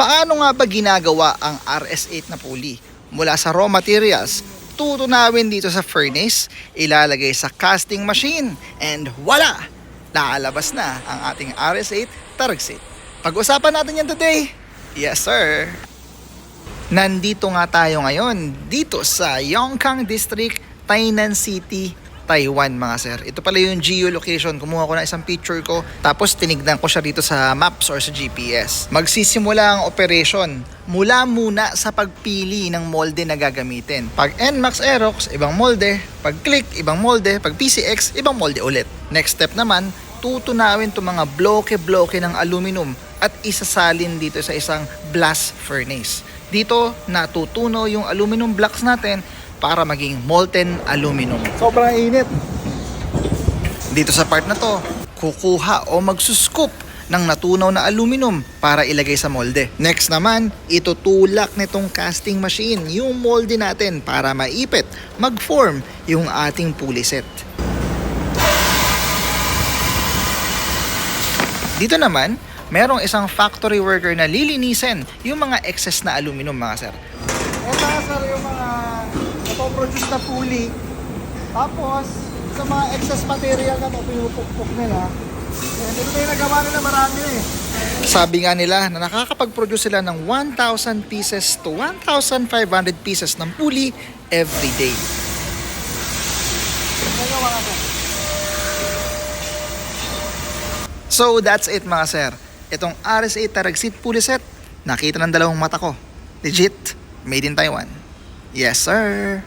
Paano nga ba ginagawa ang RS8 na pulley? Mula sa raw materials, tutunawin dito sa furnace, ilalagay sa casting machine, and wala! Lalabas na ang ating RS8 Targsit. Pag-usapan natin yan today. Yes, sir. Nandito nga tayo ngayon dito sa Yongkang District, Tainan City, Taiwan mga sir. Ito pala yung geolocation. Kumuha ko ng isang picture ko tapos tinignan ko siya dito sa maps or sa GPS. Magsisimula ang operation mula muna sa pagpili ng molde na gagamitin. Pag NMAX Aerox, ibang molde. Pag Click, ibang molde. Pag PCX, ibang molde ulit. Next step naman, tutunawin itong mga bloke-bloke ng aluminum at isasalin dito sa isang blast furnace. Dito, natutunaw yung aluminum blocks natin para maging molten aluminum. Sobrang init. Dito sa part na to, kukuha o magsuscoop ng natunaw na aluminum para ilagay sa molde. Next naman, itutulak nitong casting machine yung molde natin para maipit, mag-form yung ating pulley set. Dito naman, merong isang factory worker na lilinisin yung mga excess na aluminum mga sir. Ito sir yung mga napoproduce na pulley. Tapos, sa mga excess material na ito, pinupukpok nila. And ito na yung nagawa nila marami eh. Sabi nga nila na nakakapag-produce sila ng 1,000 pieces to 1,500 pieces ng pulley every day. So that's it mga sir. Itong RSA Taragsit pulley set, nakita ng dalawang mata ko. Legit, made in Taiwan. Yes sir.